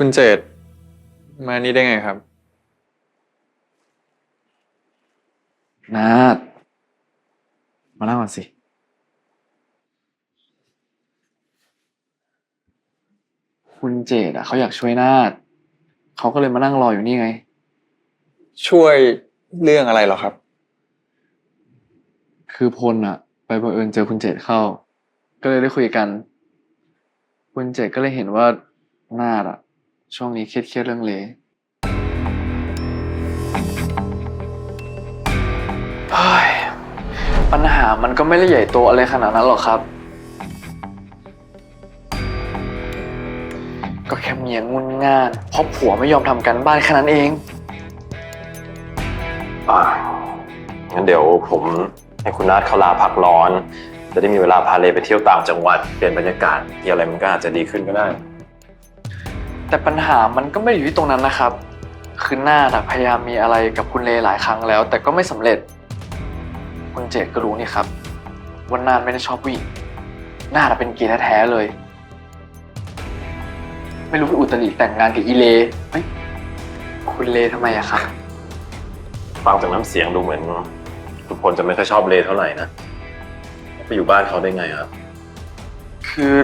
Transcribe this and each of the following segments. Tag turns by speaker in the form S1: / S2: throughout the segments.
S1: คุณเจตมานี่ได้ไงครับ
S2: นาดมานั่งก่อนสิ คุณเจดอะเขาอยากช่วยนาดเขาก็เลยมานั่งรออยู่นี่ไง
S1: ช่วยเรื่องอะไรเหรอครับ
S2: คือพลอะไปบังเอิญเจอคุณเจดเข้า ก็เลยได้คุยกัน คุณเจดก็เลยเห็นว่านาดอะ ช่วงนี้เครียดๆเรื่องเลเฮ้ยปัญหามันก็ไม่ได้ใหญ่โตอะไรขนาดนั้นหรอกครับ ก็แค่เมียงุนง่านเพราะผัวไม่ยอมทำกันบ้านแค่นั้นเอง
S3: อ่างั้นเดี๋ยวผมให้คุณนาฏเขาลาพักร้อน จะได้มีเวลาพาเลไปเที่ยวต่างจังหวัด เปลี่ยนบรรยากาศที่อะไรมันก็อาจจะดีขึ้นก็ได้
S2: แต่ปัญหามันก็ไม่ได้อยู่ที่ตรงนั้นนะครับ คือหน้าน่ะพยายามมีอะไรกับคุณเลหลายครั้งแล้ว แต่ก็ไม่สำเร็จ คุณเจดก็รู้นี่ครับว่านาดไม่ได้ชอบผู้หญิงนาดอะเป็นเกย์แท้ๆเลย ไม่รู้พี่อุตริแต่งงานกับอีเลเฮ้ยคุณเลทำไมอะครับ
S3: ฟังจากน้ำเสียงดูเหมือนคุณพลจะไม่ค่อยชอบเลเท่าไหร่นะไปอยู่บ้านเขาได้ไงครับ
S2: คือ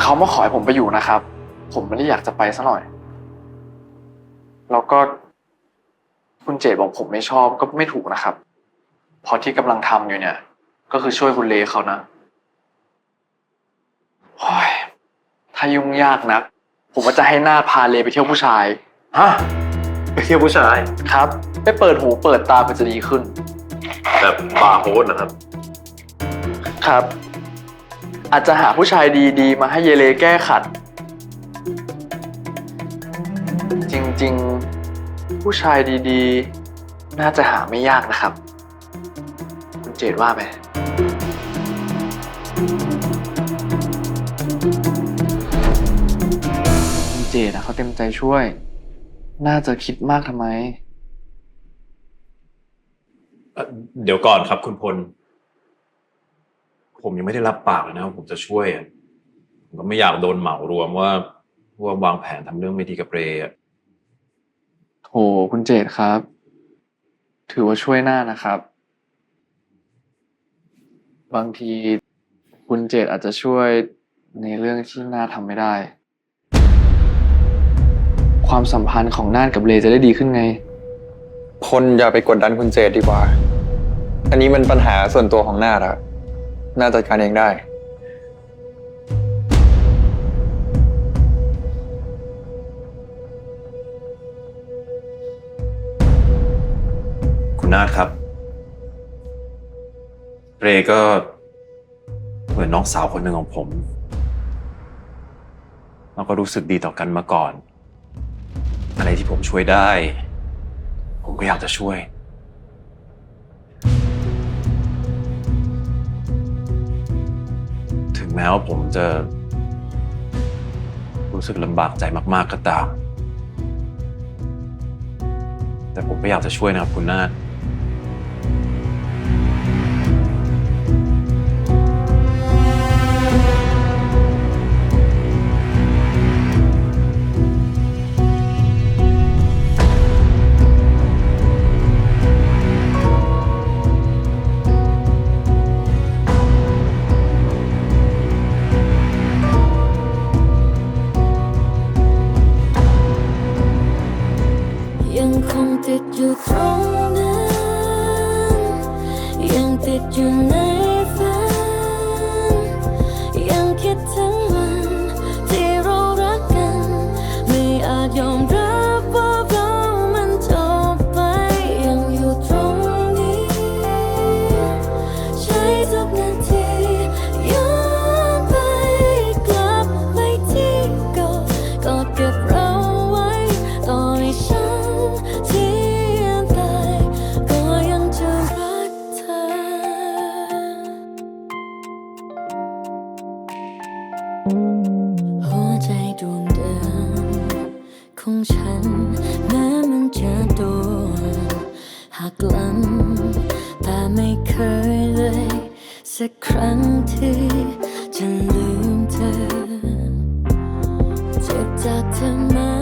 S2: เขามาขอให้ผมไปอยู่นะครับ ผมไม่ได้อยากจะไปซะหน่อย แล้วก็ คุณเจดบอกผมไม่ชอบก็ไม่ถูกนะครับ เพราะที่กำลังทำอยู่เนี่ย ก็คือช่วยคุณเลเขานะโอ้ยถ้ายุ่งยากนัก ผมว่าจะให้หน้าพาเลไปเที่ยวผู้ชาย
S3: ฮะไปเที่ยวผู้ชาย
S2: ครับ ไปเปิดหูเปิดตาเพื่อจะดีขึ้น
S3: แบบบาร์โฮสนะครับ
S2: ครับ อาจจะหาผู้ชายดีๆ มาให้เยเลแก้ขัด ริง ๆ ผู้ชายดีๆ น่าจะหาไม่ยากนะครับ คุณเจดว่าไหม คุณเจดอะเขาเต็มใจช่วย น่าจะคิดมากทำไม
S3: เอ่อเดี๋ยวก่อนครับคุณพล ผมยังไม่ได้รับปากเลยนะว่าผมจะช่วยอะผมก็ไม่อยากโดนเหมารวมว่าว่าวางแผนทำเรื่องไม่ดีกับเรย์อะ
S2: โถคุณเจดครับ ถือว่าช่วยหน้านะครับ บางทีคุณเจดอาจจะช่วยในเรื่องที่หน้าทำไม่ได้ ความสัมพันธ์ของน่านกับเลจะได้ดีขึ้นไง
S1: พลอย่าไปกดดันคุณเจตดีกว่า อันนี้มันปัญหาส่วนตัวของนาดอะนาจัดการเองได้
S3: นาฏครับ เรก็ เหมือนน้องสาวคนหนึ่งของผม เราก็รู้สึกดีต่อกันมาก่อน อะไรที่ผมช่วยได้ ผมก็อยากจะช่วย ถึงแม้ว่าผมจะ รู้สึกลำบากใจมาก ๆ ก็ตามแต่ผมก็อยากจะช่วยนะครับคุณนาฏ
S4: ยังคงติดอยู่ตรงนั้นยังติดอยู่ในฝันยังคิดถึง ของฉัน แม้มันจะโดนหักหลัง แต่ไม่เคยเลย สักครั้งที่จะลืมเธอ เจ็บจากเธอมา